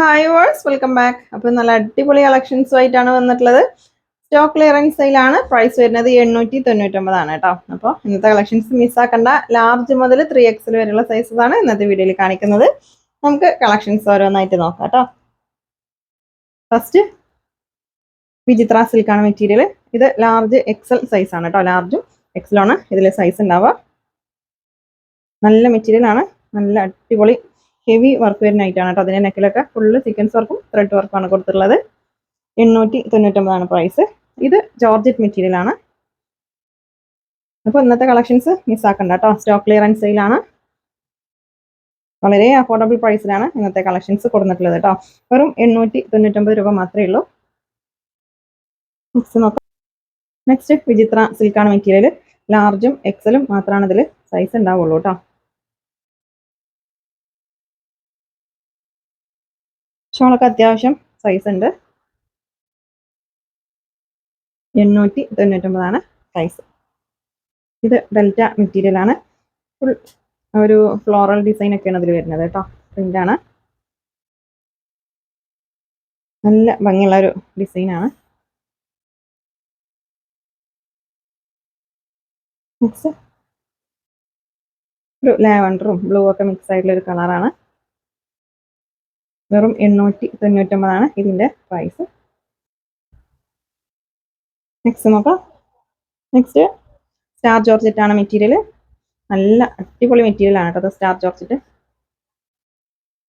Hi verse welcome back അപ്പോൾ നല്ല അടിപൊളി കളക്ഷൻസും ആയിട്ടാണ് വന്നിട്ടുള്ളത്. സ്റ്റോക്ക് ക്ലിയറൻസ് സെയിലാണ് പ്രൈസ് വരുന്നത് എണ്ണൂറ്റി തൊണ്ണൂറ്റൊമ്പതാണ് കേട്ടോ. അപ്പോൾ ഇന്നത്തെ കളക്ഷൻസ് മിസ്സാക്കണ്ട ലാർജ് മുതൽ ത്രീ എക്സിൽ വരെയുള്ള സൈസസ് ആണ് ഇന്നത്തെ വീഡിയോയിൽ കാണിക്കുന്നത്. നമുക്ക് കളക്ഷൻസ് ഓരോന്നായിട്ട് നോക്കാം കേട്ടോ. ഫസ്റ്റ് വിചിത്ര സിൽക്കാണ് മെറ്റീരിയൽ ഇത് ലാർജ് എക്സൽ സൈസ് ആണ് കേട്ടോ. ലാർജും എക്സലാണ് ഇതിൽ സൈസ് ഉണ്ടാവുക നല്ല മെറ്റീരിയലാണ് നല്ല അടിപൊളി ഹെവി വർക്ക് വരുന്ന ആണ് കേട്ടോ. അതിന്റെ നെക്കിലൊക്കെ ഫുള്ള് സീക്വൻസ് വർക്കും ത്രെഡ് വർക്കുമാണ് കൊടുത്തിട്ടുള്ളത്. എണ്ണൂറ്റി തൊണ്ണൂറ്റൊമ്പതാണ് പ്രൈസ് ഇത് ജോർജറ്റ് മെറ്റീരിയൽ ആണ്. അപ്പോൾ ഇന്നത്തെ കളക്ഷൻസ് മിസ്സാക്കണ്ട കേട്ടോ. സ്റ്റോക്ക് ക്ലിയറൻസ് സെയിലാണ് വളരെ അഫോർഡബിൾ പ്രൈസിലാണ് ഇന്നത്തെ കളക്ഷൻസ് കൊടുത്തിട്ടുള്ളത് കേട്ടോ. വെറും എണ്ണൂറ്റി തൊണ്ണൂറ്റൊമ്പത് രൂപ മാത്രമേ ഉള്ളൂ. നെക്സ്റ്റ് നോക്കാം. നെക്സ്റ്റ് വിചിത്ര സിൽക്കാണ് മെറ്റീരിയൽ ലാർജും എക്സലും മാത്രമാണ് ഇതിൽ സൈസ് ഉണ്ടാവുള്ളൂ കേട്ടോ. ഷോളൊക്കെ അത്യാവശ്യം സൈസ് ഉണ്ട്. എണ്ണൂറ്റി തൊണ്ണൂറ്റൊമ്പതാണ് സൈസ് ഇത് ഡെൽറ്റ മെറ്റീരിയൽ ആണ്. ഫുൾ ഒരു ഫ്ലോറൽ ഡിസൈൻ ഒക്കെയാണ് അതിൽ വരുന്നത് കേട്ടോ. പ്രിന്റ് ആണ്. നല്ല ഭംഗിയുള്ള ഒരു ഡിസൈനാണ് നെക്സ്റ്റ് ഒരു ലാവൻഡറും ബ്ലൂ ഒക്കെ മിക്സ് ആയിട്ടുള്ള ഒരു കളറാണ് വെറും എണ്ണൂറ്റി തൊണ്ണൂറ്റൊമ്പതാണ് ഇതിന്റെ പ്രൈസ് നെക്സ്റ്റ് നോക്കാം. നെക്സ്റ്റ് സ്റ്റാർ ജോർജറ്റ് ആണ് മെറ്റീരിയൽ നല്ല അടിപൊളി മെറ്റീരിയൽ ആണ് കേട്ടോ സ്റ്റാർ ജോർജറ്റ്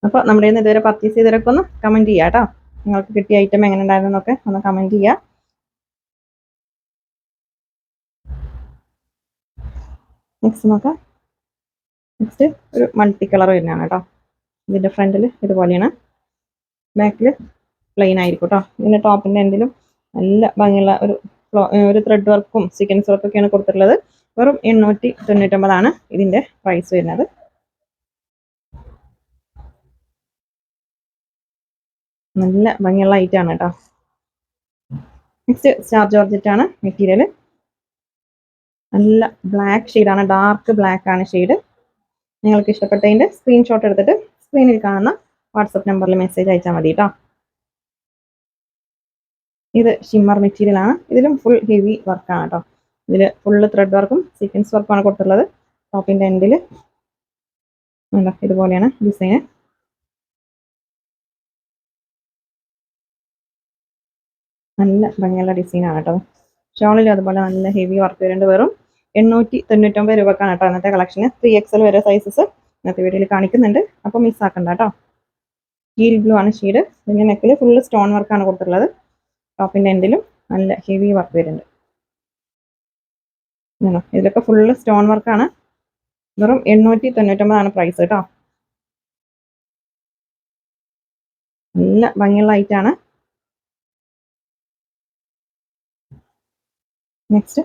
അപ്പോൾ നമ്മുടെ ഇന്ന് ഇതുവരെ പർച്ചേസ് ചെയ്തവരൊക്കെ ഒന്ന് കമന്റ് ചെയ്യാം കേട്ടോ. നിങ്ങൾക്ക് കിട്ടിയ ഐറ്റം എങ്ങനെ ഉണ്ടായിരുന്നൊക്കെ ഒന്ന് കമന്റ് ചെയ്യുക നെക്സ്റ്റ് നോക്കാം. നെക്സ്റ്റ് ഒരു മൾട്ടി കളർ വരുന്നതാണ് കേട്ടോ. ഇതിന്റെ ഫ്രണ്ടിൽ ഇതുപോലെയാണ്. ബാക്കിൽ പ്ലെയിൻ ആയിരിക്കും കേട്ടോ ഇതിന്റെ ടോപ്പിന്റെ എൻഡിലും നല്ല ഭംഗിയുള്ള ഒരു ഒരു ത്രെഡ് വർക്കും സീക്വൻസ് വർക്കൊക്കെയാണ് കൊടുത്തിട്ടുള്ളത്. വെറും എണ്ണൂറ്റി തൊണ്ണൂറ്റൊമ്പതാണ് ഇതിന്റെ പ്രൈസ് വരുന്നത്. നല്ല ഭംഗിയുള്ള ഐറ്റാണ് കേട്ടോ നെക്സ്റ്റ് സ്റ്റാർ ജോർജറ്റാണ് മെറ്റീരിയൽ നല്ല ബ്ലാക്ക് ഷെയ്ഡാണ് ഡാർക്ക് ബ്ലാക്ക് ആണ് ഷെയ്ഡ് നിങ്ങൾക്ക് ഇഷ്ടപ്പെട്ടതിന്റെ സ്ക്രീൻഷോട്ട് എടുത്തിട്ട് സ്ക്രീനിൽ കാണുന്ന വാട്സപ്പ് നമ്പറിൽ മെസ്സേജ് അയച്ചാൽ മതി കേട്ടോ ഇത് ഷിമ്മർ മെറ്റീരിയൽ ആണ്. ഇതിലും ഫുൾ ഹെവി വർക്കാണ് കേട്ടോ ഇതിൽ ഫുള്ള് ത്രെഡ് വർക്കും സീക്വൻസ് വർക്കുമാണ് കൊടുത്തിട്ടുള്ളത്. ടോപ്പിന്റെ എൻഡിൽ ഉണ്ടോ ഇതുപോലെയാണ് ഡിസൈന് നല്ല ഭംഗിയുള്ള ഡിസൈനാണ് കേട്ടോ ഷോളിലും അതുപോലെ നല്ല ഹെവി വർക്ക് വരുന്നുണ്ട് വെറും എണ്ണൂറ്റി തൊണ്ണൂറ്റൊമ്പത് രൂപക്കാണ് കേട്ടോ ഇന്നത്തെ കളക്ഷന് ത്രീ എക്സൽ വരെ സൈസസ് ഇന്നത്തെ വീഡിയോയിൽ കാണിക്കുന്നുണ്ട്. അപ്പോൾ മിസ്സാക്കണ്ട കേട്ടോ ടീൽ ബ്ലൂ ആണ് ഷെയ്ഡ് പിന്നെ നെക്കിൽ ഫുള്ള് സ്റ്റോൺ വർക്കാണ് കൊടുത്തിട്ടുള്ളത്. ടോപ്പിന്റെ എൻഡിലും നല്ല ഹെവി വർക്ക് വരുന്നുണ്ട്. ഇതിലൊക്കെ ഫുള്ള് സ്റ്റോൺ വർക്കാണ് വെറും എണ്ണൂറ്റി തൊണ്ണൂറ്റൊമ്പതാണ് പ്രൈസ് കേട്ടോ. നല്ല ഭംഗിയുള്ള ഐറ്റാണ് നെക്സ്റ്റ്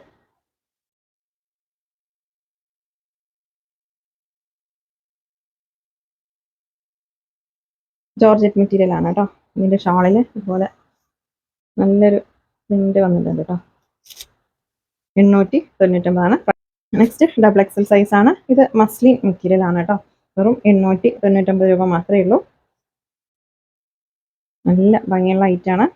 ജോർജറ്റ് മെറ്റീരിയൽ ആണ് കേട്ടോ ഇതിന്റെ ഷാളിൽ ഇതുപോലെ നല്ലൊരു പ്രിന്റ് വന്നിട്ടുണ്ട് കേട്ടോ എണ്ണൂറ്റി തൊണ്ണൂറ്റൊമ്പതാണ്. നെക്സ്റ്റ് ഡബിൾ എക്സൽ സൈസ് ആണ്. ഇത് മസ്ലിൻ മെറ്റീരിയൽ ആണ് കേട്ടോ വെറും എണ്ണൂറ്റി തൊണ്ണൂറ്റൊമ്പത് രൂപ മാത്രമേ ഉള്ളൂ. നല്ല ഭംഗിയുള്ള ഐറ്റാണ്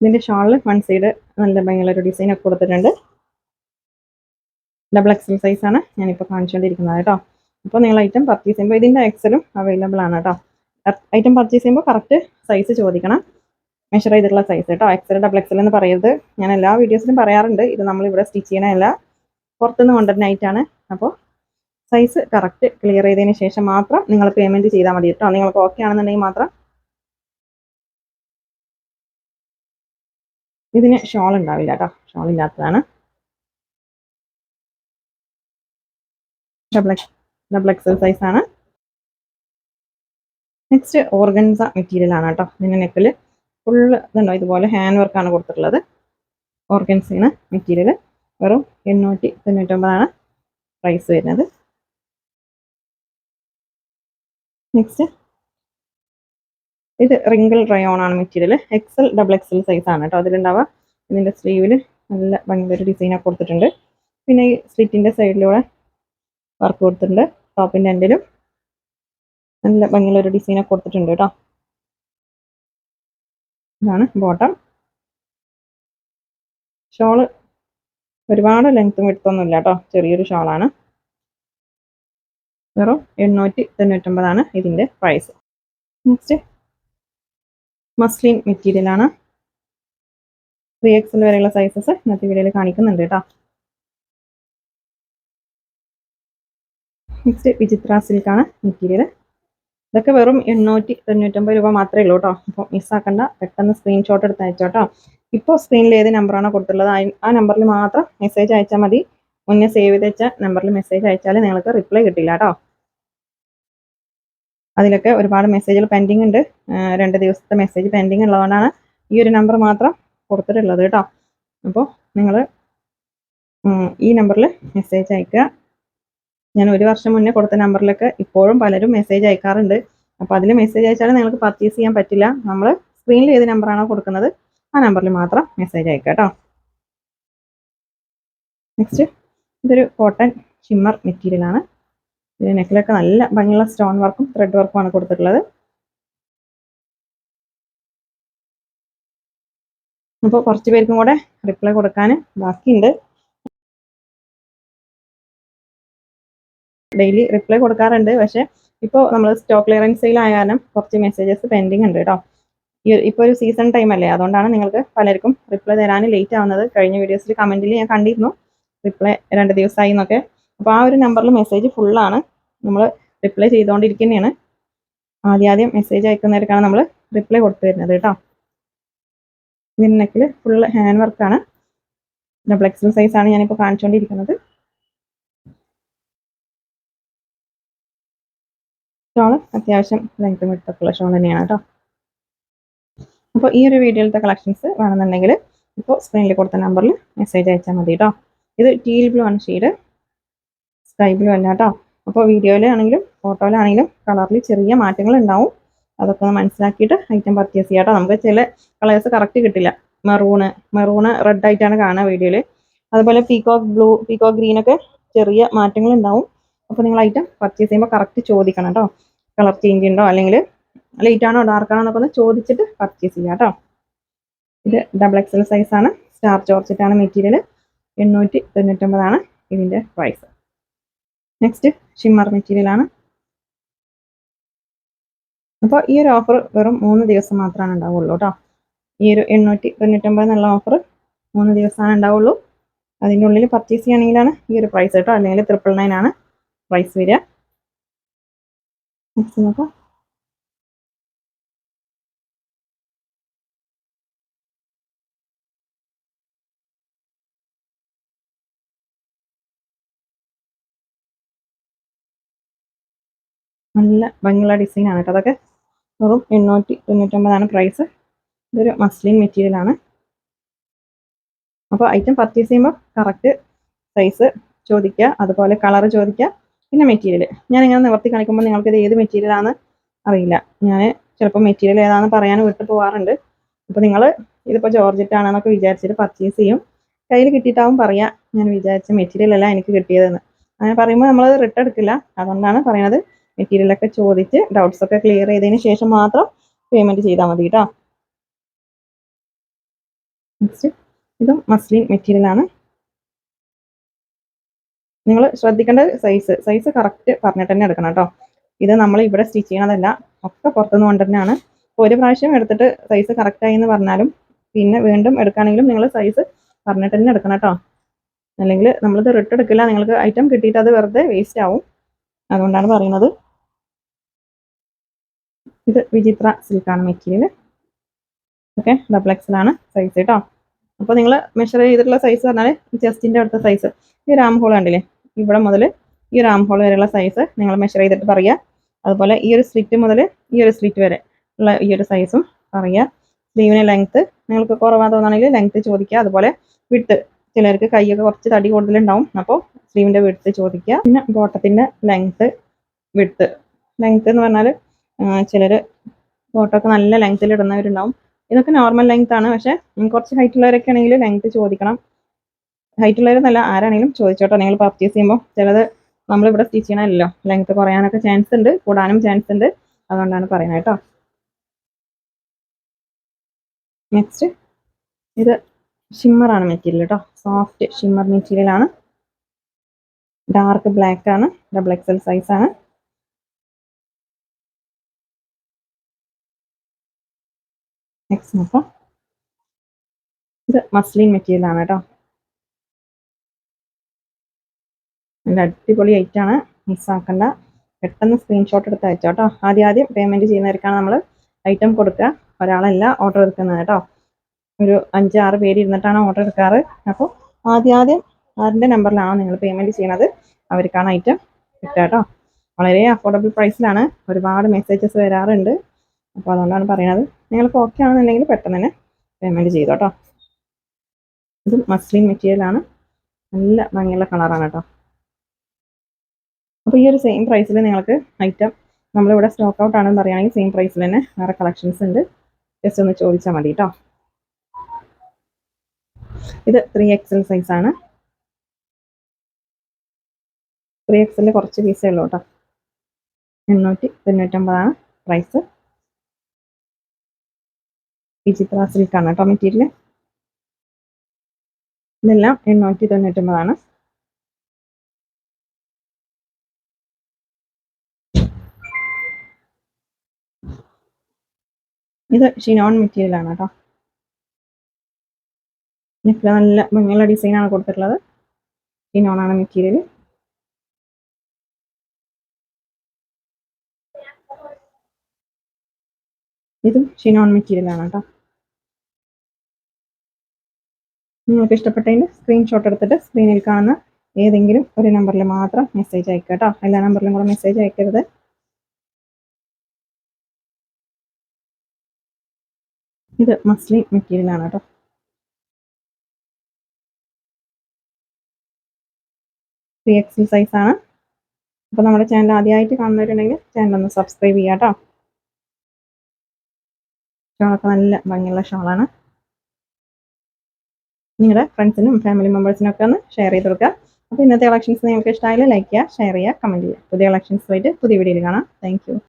ഇതിന്റെ ഷാളിൽ വൺ സൈഡ് നല്ല ഭംഗിയുള്ള ഒരു ഡിസൈൻ ഒക്കെ കൊടുത്തിട്ടുണ്ട്. ഡബിൾ എക്സൽ സൈസാണ് ഞാനിപ്പോൾ കാണിച്ചുകൊണ്ടിരിക്കുന്നത് കേട്ടോ. അപ്പോൾ നിങ്ങൾ ഐറ്റം പർച്ചേസ് ചെയ്യുമ്പോൾ ഇതിന്റെ എക്സലും അവൈലബിൾ ആണ് കേട്ടോ. ഐറ്റം പർച്ചേസ് ചെയ്യുമ്പോൾ കറക്റ്റ് സൈസ് ചോദിക്കണം. മെഷർ ചെയ്തിട്ടുള്ള സൈസ് കേട്ടോ. എക്സൽ ഡബിൾ എക്സൽ എന്ന് പറയരുത്. ഞാൻ എല്ലാ വീഡിയോസിലും പറയാറുണ്ട്. ഇത് നമ്മൾ ഇവിടെ സ്റ്റിച്ച് ചെയ്യണമല്ല പുറത്തുനിന്ന് കൊണ്ടുവരുന്ന ഐറ്റാണ് അപ്പോൾ സൈസ് കറക്റ്റ് ക്ലിയർ ചെയ്തതിന് ശേഷം മാത്രം നിങ്ങൾ പേയ്മെന്റ് ചെയ്താൽ മതി കേട്ടോ. നിങ്ങൾക്ക് ഓക്കെ ആണെന്നുണ്ടെങ്കിൽ മാത്രം ഇതിന് ഷോൾ ഉണ്ടാവില്ല കേട്ടോ. ഷോൾ ഇല്ലാത്തതാണ്. ഡബിൾ ഡബിൾ സൈസ് ആണ്. നെക്സ്റ്റ് ഓർഗൻസ മെറ്റീരിയൽ ആണ് കേട്ടോ. ഇതിന്റെ നെക്കിൽ ഫുൾ ഇതുണ്ടോ? ഇതുപോലെ ഹാൻഡ് വർക്കാണ് കൊടുത്തിട്ടുള്ളത്. ഓർഗൻസിന് മെറ്റീരിയൽ വെറും എണ്ണൂറ്റി തൊണ്ണൂറ്റൊമ്പതാണ് പ്രൈസ് വരുന്നത്. നെക്സ്റ്റ് ഇത് റിങ്കിൾ റയോൺ ആണ് material XL double XL size ആണ് കേട്ടോ. അതിലുണ്ടാവുക. ഇതിന്റെ സ്ലീവിൽ നല്ല ഭയങ്കര ഡിസൈനൊക്കെ കൊടുത്തിട്ടുണ്ട്. പിന്നെ ഈ സ്ലിറ്റിന്റെ സൈഡിലൂടെ വർക്ക് കൊടുത്തിട്ടുണ്ട്. ടോപ്പിന്റെ എൻഡിലും നല്ല ഭംഗിയുള്ള ഒരു ഡിസൈനൊക്കെ കൊടുത്തിട്ടുണ്ട് കേട്ടോ. ഇതാണ് ബോട്ടം ഷോൾ ഒരുപാട് ലെങ്ത്തും വിടുത്തൊന്നും ഇല്ല കേട്ടോ. ചെറിയൊരു ഷോളാണ് വെറും എണ്ണൂറ്റി തൊണ്ണൂറ്റൊമ്പതാണ് ഇതിന്റെ പ്രൈസ് നെക്സ്റ്റ് മസ്ലിൻ മെറ്റീരിയലാണ് ത്രീ എക്സൽ വരെയുള്ള സൈസസ് ഇന്നത്തെ വീഡിയോയിൽ കാണിക്കുന്നുണ്ട് കേട്ടോ. നെക്സ്റ്റ് വിചിത്ര സിൽക്കാണ് മെറ്റീരിയൽ ഇതൊക്കെ വെറും എണ്ണൂറ്റി തൊണ്ണൂറ്റൊമ്പത് രൂപ മാത്രമേ ഉള്ളൂ കേട്ടോ. അപ്പോൾ മിസ്സാക്കണ്ട പെട്ടെന്ന് സ്ക്രീൻഷോട്ട് എടുത്ത് അയച്ചോട്ടോ ഇപ്പോൾ സ്ക്രീനിൽ ഏത് നമ്പറാണോ കൊടുത്തിട്ടുള്ളത്? ആ- ആ നമ്പറിൽ മാത്രം മെസ്സേജ് അയച്ചാൽ മതി. മുന്നേ സേവ് ചെയ്ത് വെച്ച നമ്പറിൽ മെസ്സേജ് അയച്ചാൽ നിങ്ങൾക്ക് റിപ്ലൈ കിട്ടില്ല കേട്ടോ. അതിലൊക്കെ ഒരുപാട് മെസ്സേജുകൾ പെൻഡിങ് ഉണ്ട്. രണ്ട് ദിവസത്തെ മെസ്സേജ് പെൻഡിങ് ഉള്ളതുകൊണ്ടാണ് ഈ ഒരു നമ്പർ മാത്രം കൊടുത്തിട്ടുള്ളത് കേട്ടോ. അപ്പോൾ നിങ്ങൾ ഈ നമ്പറിൽ മെസ്സേജ് അയക്കുക. ഞാൻ ഒരു വർഷം മുന്നേ കൊടുത്ത നമ്പറിലൊക്കെ ഇപ്പോഴും പലരും മെസ്സേജ് അയക്കാറുണ്ട്. അപ്പോൾ അതിൽ മെസ്സേജ് അയച്ചാൽ നിങ്ങൾക്ക് പർച്ചേസ് ചെയ്യാൻ പറ്റില്ല. നമ്മൾ സ്ക്രീനിൽ ഏത് നമ്പറാണോ കൊടുക്കുന്നത് ആ നമ്പറിൽ മാത്രം മെസ്സേജ് അയക്കുക കേട്ടോ നെക്സ്റ്റ് ഇതൊരു കോട്ടൺ ഷിമ്മർ മെറ്റീരിയൽ ആണ്. ഇതിന് നെക്കിലൊക്കെ നല്ല ഭംഗിയുള്ള സ്റ്റോൺ വർക്കും ത്രെഡ് വർക്കും ആണ് കൊടുത്തിട്ടുള്ളത്. അപ്പോൾ കുറച്ച് പേർക്കും കൂടെ റിപ്ലൈ കൊടുക്കാൻ ബാക്കിയുണ്ട്. ഡെയിലി റിപ്ലൈ കൊടുക്കാറുണ്ട്. പക്ഷേ ഇപ്പോൾ നമ്മൾ സ്റ്റോക്ക് ക്ലിയറൻസ് സെയിലായ കാരണം കുറച്ച് മെസ്സേജസ് പെൻഡിങ് ഉണ്ട് കേട്ടോ ഈ ഇപ്പോൾ ഒരു സീസൺ ടൈം അല്ലേ? അതുകൊണ്ടാണ് നിങ്ങൾക്ക് പലർക്കും റിപ്ലൈ തരാൻ ലേറ്റ് ആവുന്നത്. കഴിഞ്ഞ വീഡിയോസിൽ കമന്റിൽ ഞാൻ കണ്ടിരുന്നു. റിപ്ലൈ രണ്ട് ദിവസമായി എന്നൊക്കെ. അപ്പോൾ ആ ഒരു നമ്പറിൽ മെസ്സേജ് ഫുള്ളാണ് നമ്മൾ റിപ്ലൈ ചെയ്തുകൊണ്ടിരിക്കുന്നതാണ് ആദ്യം ആദ്യം മെസ്സേജ് അയക്കുന്നവർക്കാണ് നമ്മൾ റിപ്ലൈ കൊടുത്തു വരുന്നത് കേട്ടോ ഇതിന്റെ നെക്കിൽ ഫുൾ ഹാൻഡ് വർക്കാണ് ഡബിൾ എക്സൽ സൈസാണ് ഞാനിപ്പോൾ കാണിച്ചുകൊണ്ടിരിക്കുന്നത് ഷോൾ അത്യാവശ്യം ലെങ്ത് വിട്ടൊക്കെയുള്ള ഷോൾ തന്നെയാണ് കേട്ടോ. അപ്പോൾ ഈ ഒരു വീഡിയോയിലത്തെ കളക്ഷൻസ് വേണമെന്നുണ്ടെങ്കിൽ ഇപ്പോൾ സ്ക്രീനിൽ കൊടുത്ത നമ്പറിൽ മെസ്സേജ് അയച്ചാൽ മതി കേട്ടോ. ഇത് ടീൽ ബ്ലൂ ആണ് ഷെയ്ഡ് സ്കൈ ബ്ലൂ അല്ല കേട്ടോ. അപ്പോൾ വീഡിയോയിലാണെങ്കിലും ഫോട്ടോയിലാണെങ്കിലും കളറിൽ ചെറിയ മാറ്റങ്ങൾ ഉണ്ടാവും. അതൊക്കെ ഒന്ന് മനസ്സിലാക്കിയിട്ട് ഐറ്റം പർച്ചേസ് ചെയ്യാം കേട്ടോ. നമുക്ക് ചില കളേഴ്സ് കറക്റ്റ് കിട്ടില്ല. മെറൂണ് മെറൂണ് റെഡ് ആയിട്ടാണ് കാണുക വീഡിയോയിൽ അതുപോലെ പീകോക്ക് ബ്ലൂ പീകോക്ക് ഗ്രീനൊക്കെ ചെറിയ മാറ്റങ്ങൾ ഉണ്ടാവും. അപ്പോൾ നിങ്ങൾ ഐറ്റം പർച്ചേസ് ചെയ്യുമ്പോൾ കറക്റ്റ് ചോദിക്കണം കേട്ടോ. കളർ ചേഞ്ച് ഉണ്ടോ അല്ലെങ്കിൽ ലൈറ്റ് ആണോ ഡാർക്ക് ആണോ എന്നൊക്കെ ഒന്ന് ചോദിച്ചിട്ട് പർച്ചേസ് ചെയ്യാം കേട്ടോ. ഇത് ഡബിൾ എക്സൽ സൈസ് ആണ്. സ്റ്റാർ ചോർച്ചിട്ടാണ് മെറ്റീരിയൽ എണ്ണൂറ്റി തൊണ്ണൂറ്റൊമ്പതാണ് ഇതിന്റെ പ്രൈസ് നെക്സ്റ്റ് ഷിമ്മർ മെറ്റീരിയലാണ് അപ്പോൾ ഈ ഒരു ഓഫർ വെറും മൂന്ന് ദിവസം മാത്രമാണ് ഉണ്ടാവുള്ളൂ കേട്ടോ. ഈ ഒരു എണ്ണൂറ്റി തൊണ്ണൂറ്റൊമ്പത് എന്നുള്ള ഓഫർ മൂന്ന് ദിവസമാണ് ഉണ്ടാവുള്ളൂ. അതിന്റെ ഉള്ളിൽ പർച്ചേസ് ചെയ്യുകയാണെങ്കിലാണ് ഈ ഒരു പ്രൈസ് കേട്ടോ. അല്ലെങ്കിൽ ട്രിപ്പിൾ നയൻ ആണ് പ്രൈസ് വരിക. നെക്സ്റ്റ് നോക്കാം നല്ല ഭംഗിയുള്ള ഡിസൈൻ ആണ് കേട്ടോ അതൊക്കെ. വെറും എണ്ണൂറ്റി തൊണ്ണൂറ്റൊമ്പതാണ് പ്രൈസ് ഇതൊരു മസ്ലിൻ മെറ്റീരിയലാണ് അപ്പോൾ ഐറ്റം പർച്ചേസ് ചെയ്യുമ്പോൾ കറക്റ്റ് സൈസ് ചോദിക്കുക അതുപോലെ കളർ ചോദിക്കുക. പിന്നെ മെറ്റീരിയൽ ഞാൻ ഇങ്ങനെ നിവർത്തി കാണിക്കുമ്പോൾ നിങ്ങൾക്ക് ഇത് ഏത് മെറ്റീരിയൽ ആണ് അറിയില്ല. ഞാൻ ചിലപ്പോൾ മെറ്റീരിയൽ ഏതാണെന്ന് പറയാൻ വിട്ടു പോകാറുണ്ട് അപ്പോൾ നിങ്ങൾ ഇതിപ്പോൾ ജോർജറ്റ് ആണെന്നൊക്കെ വിചാരിച്ചിട്ട് പർച്ചേസ് ചെയ്യും. കയ്യിൽ കിട്ടിയിട്ടാവും പറയാം ഞാൻ വിചാരിച്ച മെറ്റീരിയൽ അല്ല എനിക്ക് കിട്ടിയതെന്ന്. അങ്ങനെ പറയുമ്പോൾ നമ്മൾ റിട്ടേൺ എടുക്കില്ല. അതുകൊണ്ടാണ് പറയുന്നത് മെറ്റീരിയലൊക്കെ ചോദിച്ച് ഡൗട്ട്സ് ഒക്കെ ക്ലിയർ ചെയ്തതിന് ശേഷം മാത്രം പേയ്മെന്റ് ചെയ്താൽ മതി കേട്ടോ നെക്സ്റ്റ് ഇതും മസ്ലിൻ മെറ്റീരിയൽ ആണ്. നിങ്ങൾ ശ്രദ്ധിക്കേണ്ട സൈസ് സൈസ് കറക്റ്റ് പറഞ്ഞിട്ട് തന്നെ എടുക്കണം കേട്ടോ ഇത് നമ്മൾ ഇവിടെ സ്റ്റിച്ച് ചെയ്യണതല്ല ഒക്കെ പുറത്തുനിന്ന് കൊണ്ടുതന്നെയാണ് അപ്പോൾ ഒരു പ്രാവശ്യം എടുത്തിട്ട് സൈസ് കറക്റ്റ് ആയി എന്ന് പറഞ്ഞാലും പിന്നെ വീണ്ടും എടുക്കുകയാണെങ്കിലും നിങ്ങൾ സൈസ് പറഞ്ഞിട്ട് തന്നെ എടുക്കണം കേട്ടോ അല്ലെങ്കിൽ നമ്മളിത് റിട്ട് എടുക്കില്ല നിങ്ങൾക്ക് ഐറ്റം കിട്ടിയിട്ട് അത് വെറുതെ വേസ്റ്റ് ആവും. അതുകൊണ്ടാണ് പറയുന്നത്. ഇത് വിചിത്ര സിൽക്കാണ് മെറ്റീരിയൽ ഓക്കെ ഡബിൾ എക്സലാണ് സൈസ് കേട്ടോ അപ്പോൾ നിങ്ങൾ മെഷർ ചെയ്തിട്ടുള്ള സൈസ് പറഞ്ഞാൽ ചെസ്റ്റിന്റെ അടുത്ത സൈസ് ഈ റാം ഹോൾ കണ്ടില്ലേ? ഇവിടെ മുതൽ ഈ ഒരു ആം ഹോൾ വരെയുള്ള സൈസ് നിങ്ങൾ മെഷർ ചെയ്തിട്ട് പറയുക അതുപോലെ ഈ ഒരു സ്ലിറ്റ് മുതൽ ഈ ഒരു സ്ലിറ്റ് വരെ ഉള്ള ഈ ഒരു സൈസും പറയുക സ്ലീവിന് ലെങ്ത്ത് നിങ്ങൾക്ക് കുറവാ തോന്നുകയാണെങ്കിൽ ലെങ്ത്ത് ചോദിക്കുക അതുപോലെ വിട്ട് ചിലർക്ക് കൈയൊക്കെ കുറച്ച് തടി കൂടുതലുണ്ടാവും. അപ്പോൾ സ്ലീവിന്റെ വിട്ട് ചോദിക്കുക പിന്നെ ബോട്ടത്തിന്റെ ലെങ്ത്ത് വിട്ട് ലെങ്ത്ത് എന്ന് പറഞ്ഞാൽ ചിലർ ബോട്ടൊക്കെ നല്ല ലെങ്ത്തിൽ ഇടുന്നവരുണ്ടാവും. ഇതൊക്കെ നോർമൽ ലെങ്ത് ആണ്. പക്ഷേ കുറച്ച് ഹൈറ്റ് ഉള്ളവരൊക്കെ ആണെങ്കിൽ ലെങ്ത്ത് ചോദിക്കണം. ഹൈറ്റ് ഉള്ളവരെന്നല്ല ആരാണെങ്കിലും ചോദിച്ചോട്ടോ. നിങ്ങൾ പർച്ചേസ് ചെയ്യുമ്പോൾ ചിലത് നമ്മളിവിടെ സ്റ്റിച്ച് ചെയ്യണമല്ലോ. ലെങ്ത് കുറയാനൊക്കെ ചാൻസ് ഉണ്ട് കൂടാനും ചാൻസ് ഉണ്ട്. അതുകൊണ്ടാണ് പറയുന്നത് കേട്ടോ. നെക്സ്റ്റ് ഇത് ഷിമ്മറാണ് മെറ്റീരിയൽ കേട്ടോ സോഫ്റ്റ് ഷിമ്മർ മെറ്റീരിയലാണ് ഡാർക്ക് ബ്ലാക്ക് ആണ്. ഡബിൾ എക്സൽ സൈസ് ആണ്. നെക്സ്റ്റ് നോക്കാം. ഇത് മസ്ലിൻ മെറ്റീരിയൽ ആണ് കേട്ടോ. നല്ല അടിപൊളി ഐറ്റം ആണ്. മിസ്സാക്കണ്ട. പെട്ടെന്ന് സ്ക്രീൻഷോട്ട് എടുത്ത് അയച്ചോ കേട്ടോ ആദ്യം ആദ്യം പേയ്മെന്റ് ചെയ്യുന്നവർക്കാണ് നമ്മൾ ഐറ്റം കൊടുക്കുക. ഒരാളല്ല ഓർഡർ എടുക്കുന്നത് കേട്ടോ. ഒരു അഞ്ച് ആറ് പേര് ഇരുന്നിട്ടാണ് ഓർഡർ എടുക്കാറ്. അപ്പോൾ ആദ്യം ആദ്യം ആറിന്റെ നമ്പറിലാണ് നിങ്ങൾ പേയ്മെന്റ് ചെയ്യുന്നത് അവർക്കാണ് ഐറ്റം കിട്ടുക കേട്ടോ വളരെ അഫോർഡബിൾ പ്രൈസിലാണ് ഒരുപാട് മെസ്സേജസ് വരാറുണ്ട്. അപ്പോൾ അതുകൊണ്ടാണ് പറയുന്നത് നിങ്ങൾക്ക് ഓക്കെ ആണെന്നുണ്ടെങ്കിൽ പെട്ടെന്ന് തന്നെ പേയ്മെന്റ് ചെയ്തോ കേട്ടോ ഇത് മസ്ലിൻ മെറ്റീരിയലാണ് നല്ല ഭംഗിയുള്ള കളറാണ് കേട്ടോ അപ്പോൾ ഈ ഒരു സെയിം പ്രൈസിൽ നിങ്ങൾക്ക് ഐറ്റം നമ്മളിവിടെ സ്റ്റോക്ക് ഔട്ട് ആണെന്ന് പറയുകയാണെങ്കിൽ സെയിം പ്രൈസിൽ തന്നെ വേറെ കളക്ഷൻസ് ഉണ്ട്. ജസ്റ്റ് ഒന്ന് ചോദിച്ചാൽ മതി കേട്ടോ ഇത് ത്രീ എക്സൽ സൈസ് ആണ്. ത്രീ എക്സലിൽ കുറച്ച് പീസേ ഉള്ളൂ കേട്ടോ എണ്ണൂറ്റി തൊണ്ണൂറ്റൊമ്പതാണ് പ്രൈസ് വിചിത്ര സിൽക്കാണ് കേട്ടോ മെറ്റീരിയൽ ഇതെല്ലാം എണ്ണൂറ്റി തൊണ്ണൂറ്റൊമ്പതാണ്. ഇത് ഷിനോൺ മെറ്റീരിയൽ ആണ് കേട്ടോ. നെക്കിൽ നല്ല ഭംഗിയുള്ള ഡിസൈനാണ് കൊടുത്തിട്ടുള്ളത്. ഷിനോൺ ആണ് മെറ്റീരിയൽ ഇതും ഷിനോൺ മെറ്റീരിയൽ ആണ് കേട്ടോ. നിങ്ങൾക്ക് ഇഷ്ടപ്പെട്ടതിന്റെ സ്ക്രീൻഷോട്ട് എടുത്തിട്ട് സ്ക്രീനിൽ കാണുന്ന ഏതെങ്കിലും ഒരു നമ്പറിൽ മാത്രം മെസ്സേജ് അയക്കുക കേട്ടോ. എല്ലാ നമ്പറിലും കൂടെ മെസ്സേജ് അയക്കരുത്. ഇത് മസ്ലിൻ മെറ്റീരിയൽ ആണ് കേട്ടോ ത്രീ എക്സൽ ആണ്. അപ്പോൾ നമ്മുടെ ചാനൽ ആദ്യമായിട്ട് കാണുന്നവരുണ്ടെങ്കിൽ ചാനൽ ഒന്ന് സബ്സ്ക്രൈബ് ചെയ്യാം കേട്ടോ. ഷോളൊക്കെ നല്ല ഭംഗിയുള്ള ഷോളാണ്. നിങ്ങളുടെ ഫ്രണ്ട്സിനും ഫാമിലി മെമ്പേഴ്സിനും ഒക്കെ ഒന്ന് ഷെയർ ചെയ്ത് കൊടുക്കുക. അപ്പോൾ ഇന്നത്തെ കളക്ഷൻസ് നിങ്ങൾക്ക് ഇഷ്ടമായാലും ലൈക്ക് ചെയ്യുക ഷെയർ ചെയ്യുക കമന്റ് ചെയ്യുക. പുതിയ കളക്ഷൻസുമായിട്ട് പുതിയ വീഡിയോയിൽ കാണാം. താങ്ക്